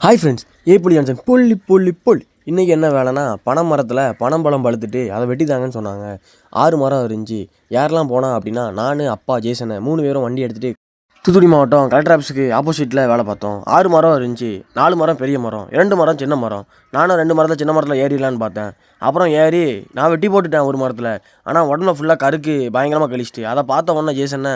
Hi friends ஏ புள்ளி Johnson புள்ளி புள்ளி புல் இன்றைக்கி என்ன வேலைன்னா பனை மரத்தில் பனம்பழம் பழுத்துட்டு அதை வெட்டிதாங்கன்னு சொன்னாங்க. ஆறு மரம் இருந்துச்சு. யாரெல்லாம் போனால் அப்படின்னா நான் அப்பா ஜேசனை மூணு பேரும் வண்டி எடுத்துகிட்டு தூத்துக்குடி மாவட்டம் கலெக்டர் ஆஃபீஸுக்கு ஆப்போசிட்டில் வேலை பார்த்தோம். ஆறு மரம் இருந்துச்சு. நாலு மரம் பெரிய மரம். ரெண்டு மரம் சின்ன மரம். நானும் ரெண்டு மரத்தில் சின்ன மரத்தில் ஏறிடலான்னு பார்த்தேன். அப்புறம் ஏறி நான் வெட்டி போட்டுட்டேன் ஒரு மரத்தில். ஆனால் உடம்புல ஃபுல்லாக கருக்கு பயங்கரமாக கழிச்சிட்டு. அதை பார்த்த உடனே ஜேசனை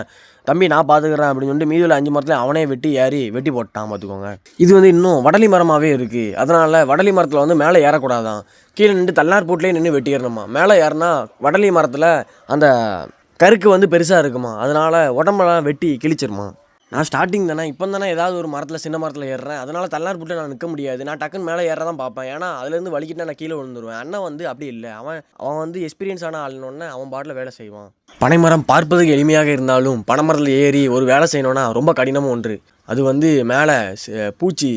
தம்பி நான் பார்த்துக்கிறேன் அப்படின்னு சொல்லிட்டு மீதியில் அஞ்சு மரத்தில் அவனே வெட்டி ஏறி வெட்டி போட்டான் பார்த்துக்கோங்க. இது வந்து இன்னும் வடலி மரமாகவே இருக்குது அதனால் வடலி மரத்தில் வந்து மேலே ஏறக்கூடாதான். கீழே நின்று தள்ளார் போட்லேயே நின்று வெட்டிடணுமா மேலே ஏறினா வடலி மரத்தில் அந்த கருக்கு வந்து பெருசாக இருக்குமா? அதனால் உடம்பெல்லாம் வெட்டி கிழிச்சிருமா? நான் ஸ்டார்டிங் தானே இப்போ தானே ஏதாவது ஒரு மரத்தில் சின்ன மரத்தில் ஏறுறேன். அதனால் தள்ளார் போட்டு நான் நிற்க முடியாது. நான் டக்குன்னு மேலே ஏற தான் பார்ப்பேன். ஏன்னா அதுலேருந்து வலிக்கிட்டு நான் கீழே விழுந்துருவேன். அண்ணன் வந்து அப்படி இல்லை. அவன் அவன் வந்து எக்ஸ்பீரியன்ஸ் ஆன ஆளுன்னு அவன் பாட்டில் வேலை செய்வான். பனைமரம் பார்ப்பதுக்கு எளிமையாக இருந்தாலும் பனைமரத்தில் ஏறி ஒரு வேலை செய்யணும்னா ரொம்ப கடினமும் ஒன்று. அது வந்து மேலே பூச்சி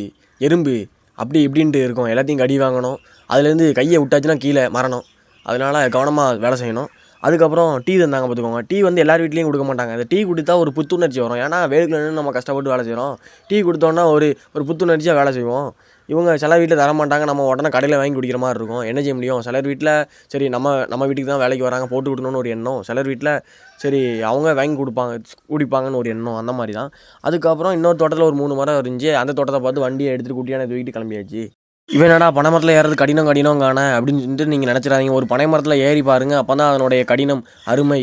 எறும்பு அப்படி இப்படின்ட்டு இருக்கும். எல்லாத்தையும் கடி வாங்கணும். அதுலேருந்து கையை விட்டாச்சுன்னா கீழே மரணம். அதனால் கவனமாக வேலை செய்யணும். அதுக்கப்புறம் டீ தந்தாங்க பார்த்துக்கோங்க. டீ வந்து எல்லார் வீட்லேயும் கொடுக்க மாட்டாங்க. அந்த டீ குடித்தா ஒரு புத்துணர்ச்சி வரும். ஏன்னா வேலைக்குள்ள நம்ம கஷ்டப்பட்டு வேலை செய்கிறோம் டீ கொடுத்தோன்னா ஒரு ஒரு புத்துணர்ச்சியாக வேலை செய்வோம். இவங்க சில வீட்டில் தர மாட்டாங்க. நம்ம உடனே கடையில் வாங்கி குடிக்கிற மாதிரி இருக்கும். என்ன செய்ய முடியும்? சிலர் வீட்டில் சரி நம்ம நம்ம வீட்டுக்கு தான் வேலைக்கு வராங்க. போட்டு கொடுக்கணும்னு ஒரு எண்ணம். சிலர் வீட்டில் சரி அவங்க வாங்கி கொடுப்பாங்க குடிப்பாங்கன்னு ஒரு எண்ணம். அந்த மாதிரி தான். அதுக்கப்புறம் இன்னொரு தோட்டத்தில் ஒரு மூணு மரம் இருந்துச்சு. அந்த தோட்டத்தை பார்த்து வண்டியை எடுத்துகிட்டு குட்டியான தூக்கிட்டு கிளம்பியாச்சு. இவன் என்னடா பனை மரத்தில் ஏறது கடினம் கடினம் காண அப்படின்னு சொல்லிட்டு நீங்கள் நினச்சிடாதீங்க. ஒரு பனை மரத்தில் ஏறி பாருங்கள் அப்போ தான் அதனுடைய கடினம் அருமை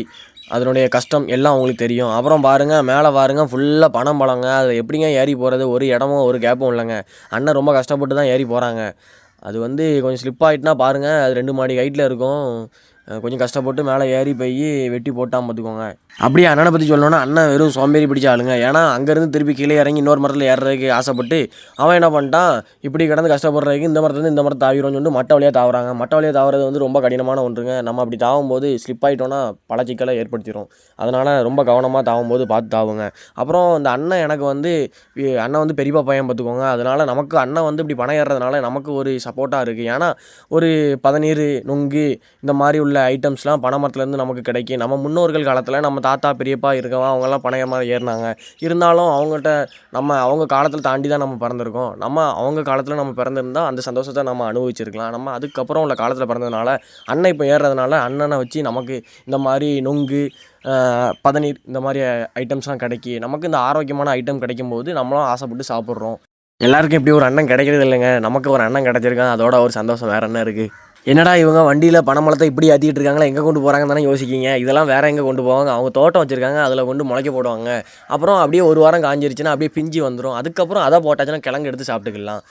அதனுடைய கஷ்டம் எல்லாம் உங்களுக்கு தெரியும். அப்புறம் பாருங்கள் மேலே பாருங்கள் ஃபுல்லாக பணம் பழங்க. அதில் எப்படிங்க ஏறி போகிறது ஒரு இடமும் ஒரு கேப்பும் இல்லைங்க. அண்ணன் ரொம்ப கஷ்டப்பட்டு தான் ஏறி போகிறாங்க அது வந்து கொஞ்சம் ஸ்லிப் ஆகிட்டுனா பாருங்கள் அது ரெண்டு மாடி ஹைட்டில் இருக்கும். கொஞ்சம் கஷ்டப்பட்டு மேலே ஏறி போய் வெட்டி போட்டால் பார்த்துக்கோங்க. அப்படியே அண்ணனை பற்றி சொல்லணும்னா அண்ணன் வெறும் சோம்பேறி பிடிச்ச ஆளுங்க. ஏன்னா அங்கேருந்து திருப்பி கீழே இறங்கி இன்னொரு மரத்தில் ஏறுறதுக்கு ஆசைப்பட்டு அவன் என்ன பண்ணிட்டான்? இப்படி கிடந்து கஷ்டப்படுறதுக்கு இந்த மரத்துலேருந்து இந்த மரத்தை தாவிரோம்னு சொல்லிட்டு மட்டை வழியாக தாவுறாங்க. மட்ட வழியாக தாவுறது வந்து ரொம்ப கடினமான ஒன்றுங்க. நம்ம அப்படி தாவும் போது ஸ்லிப் ஆகிட்டோன்னா பல சிக்கலை ஏற்படுத்திடும் அதனால் ரொம்ப கவனமாக தாவும் போது பார்த்து தாவுங்க. அப்புறம் இந்த அண்ணன் எனக்கு வந்து அண்ணன் வந்து பெரியப்பா பையன் பார்த்துக்கோங்க. அதனால் நமக்கு அண்ணன் வந்து இப்படி பணம் ஏறுறதுனால நமக்கு ஒரு சப்போர்ட்டாக இருக்குது ஏன்னா ஒரு பதநீர் நுங்கு இந்த மாதிரி உள்ள உள்ள ஐட்டம்ஸ்லாம் பனைமரத்துலேருந்து நமக்கு கிடைக்கும். நம்ம முன்னோர்கள் காலத்தில் நம்ம தாத்தா பெரியப்பா இருக்கவங்க அவங்கெல்லாம் பனையமாக ஏறினாங்க. இருந்தாலும் அவங்கள்ட்ட நம்ம அவங்க காலத்தில் தாண்டி தான் நம்ம பிறந்திருக்கோம். நம்ம அவங்க காலத்தில் நம்ம பிறந்திருந்தால் அந்த சந்தோஷத்தை நம்ம அனுபவிச்சிருக்கலாம். நம்ம அதுக்கப்புறம் உள்ள காலத்தில் பிறந்ததுனால அண்ணன் இப்போ ஏறுறதுனால அண்ணனை வச்சு நமக்கு இந்த மாதிரி நொங்கு பதநீர் இந்த மாதிரி ஐட்டம்ஸ்லாம் கிடைக்கி நமக்கு இந்த ஆரோக்கியமான ஐட்டம் கிடைக்கும்போது நம்மளும் ஆசைப்பட்டு சாப்பிட்றோம். எல்லாருக்கும் இப்படி ஒரு அண்ணன் கிடைக்கிறது இல்லைங்க நமக்கு ஒரு அண்ணன் கிடச்சிருக்கான். அதோட ஒரு சந்தோஷம் வேற என்ன இருக்குது என்னடா இவங்க வண்டியில் பணமளத்தை இப்படி ஏற்றிட்டு இருக்காங்களா? எங்கே கொண்டு போகிறாங்கன்னு தானே யோசிக்கிங்க. இதெல்லாம் வேறு எங்கே கொண்டு போவாங்க? அவங்க தோட்டம் வச்சுருக்காங்க அதில் கொண்டு முளைக்க போடுவாங்க. அப்புறம் அப்படியே ஒரு வாரம் காஞ்சிருச்சுன்னா அப்படியே பிஞ்சு வந்துடும் அதுக்கப்புறம் அதை போட்டாச்சுன்னா கிழங்கு எடுத்து சாப்பிட்டுக்கலாம்.